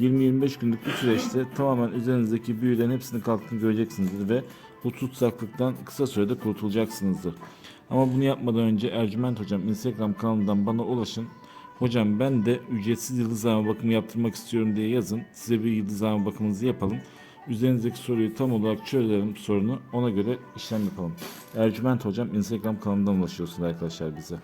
20-25 günlük bir süreçte tamamen üzerinizdeki büyülerin hepsini kalktığını göreceksinizdir ve bu tutsaklıktan kısa sürede kurtulacaksınızdır. Ama bunu yapmadan önce Ercüment Hocam Instagram kanalından bana ulaşın. Hocam ben de ücretsiz yıldızlama bakımı yaptırmak istiyorum diye yazın. Size bir yıldızlama bakımınızı yapalım. Üzerinizdeki soruyu tam olarak çözelim sorunu ona göre işlem yapalım. Ercüment Hocam Instagram kanalından ulaşıyorsunuz arkadaşlar bize.